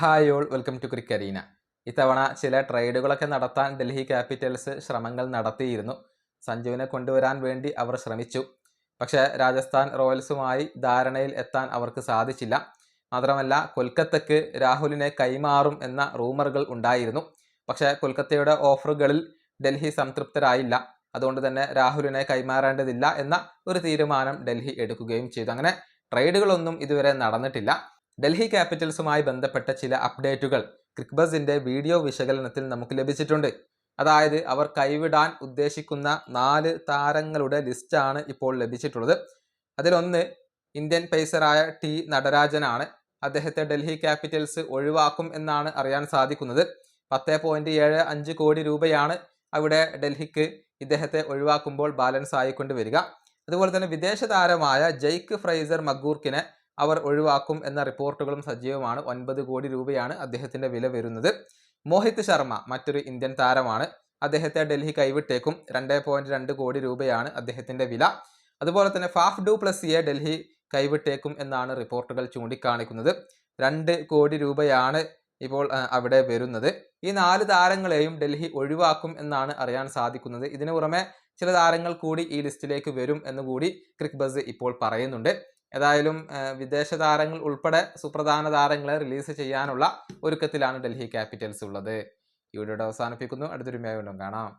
Hi all welcome to ക്രിക്കരീന ഇത്തവണ ചില ട്രേഡുകളൊക്കെ നടത്താൻ ഡൽഹി ക്യാപിറ്റൽസ് ശ്രമങ്ങൾ നടത്തിയിരുന്നു. സഞ്ജുവിനെ കൊണ്ടുവരാൻ വേണ്ടി അവർ ശ്രമിച്ചു. പക്ഷേ രാജസ്ഥാൻ റോയൽസുമായി ധാരണയിൽ എത്താൻ അവർക്ക് സാധിച്ചില്ല. മാത്രമല്ല കൊൽക്കത്തക്ക് രാഹുലിനെ കൈമാറും എന്ന റൂമറുകൾ ഉണ്ടായിരുന്നു. പക്ഷേ കൊൽക്കത്തയുടെ ഓഫറുകളിൽ ഡൽഹി സംതൃപ്തരായില്ല. അതുകൊണ്ട് തന്നെ രാഹുലിനെ കൈമാറേണ്ടതില്ല എന്ന ഒരു തീരുമാനം ഡൽഹി എടുക്കുകയും ചെയ്തു. അങ്ങനെ ട്രേഡുകളൊന്നും ഇതുവരെ നടന്നിട്ടില്ല. ഡൽഹി ക്യാപിറ്റൽസുമായി ബന്ധപ്പെട്ട ചില അപ്ഡേറ്റുകൾ ക്രിക്ബസിന്റെ വീഡിയോ വിശകലനത്തിൽ നമുക്ക് ലഭിച്ചിട്ടുണ്ട്. അതായത് അവർ കൈവിടാൻ ഉദ്ദേശിക്കുന്ന നാല് താരങ്ങളുടെ ലിസ്റ്റാണ് ഇപ്പോൾ ലഭിച്ചിട്ടുള്ളത്. അതിലൊന്ന് ഇന്ത്യൻ പേസറായ ടി നടരാജനാണ്. അദ്ദേഹത്തെ ഡൽഹി ക്യാപിറ്റൽസ് ഒഴിവാക്കും എന്നാണ് അറിയാൻ സാധിക്കുന്നത്. പത്ത് പോയിന്റ് ഏഴ് അഞ്ച് കോടി രൂപയാണ് അവിടെ ഡൽഹിക്ക് ഇദ്ദേഹത്തെ ഒഴിവാക്കുമ്പോൾ ബാലൻസ് ആയിക്കൊണ്ട് വരിക. അതുപോലെ തന്നെ വിദേശ താരമായ ജെയ്ക്ക് ഫ്രൈസർ മഗൂർക്കിനെ അവർ ഒഴിവാക്കും എന്ന റിപ്പോർട്ടുകളും സജീവമാണ്. ഒൻപത് കോടി രൂപയാണ് അദ്ദേഹത്തിന്റെ വില വരുന്നത്. മോഹിത് ശർമ്മ മറ്റൊരു ഇന്ത്യൻ താരമാണ്. അദ്ദേഹത്തെ ഡൽഹി കൈവിട്ടേക്കും. രണ്ട് പോയിന്റ് രണ്ട് കോടി രൂപയാണ് അദ്ദേഹത്തിന്റെ വില. അതുപോലെ തന്നെ ഫാഫ് ഡു പ്ലസിയെ ഡൽഹി കൈവിട്ടേക്കും എന്നാണ് റിപ്പോർട്ടുകൾ ചൂണ്ടിക്കാണിക്കുന്നത്. രണ്ട് കോടി രൂപയാണ് ഇപ്പോൾ അവിടെ വരുന്നത്. ഈ നാല് താരങ്ങളെയും ഡൽഹി ഒഴിവാക്കും എന്നാണ് അറിയാൻ സാധിക്കുന്നത്. ഇതിനു പുറമെ ചില താരങ്ങൾ കൂടി ഈ ലിസ്റ്റിലേക്ക് വരും എന്ന് കൂടി ക്രിക് ബസ് ഇപ്പോൾ പറയുന്നുണ്ട്. ഏതായാലും വിദേശ താരങ്ങൾ ഉൾപ്പെടെ സുപ്രധാന താരങ്ങളെ റിലീസ് ചെയ്യാനുള്ള ഒരുക്കത്തിലാണ് ഡൽഹി ക്യാപിറ്റൽസ് ഉള്ളത്. ഈ വീഡിയോയുടെ അവസാനിപ്പിക്കുന്നു. അടുത്തൊരു മേഖല കാണാം.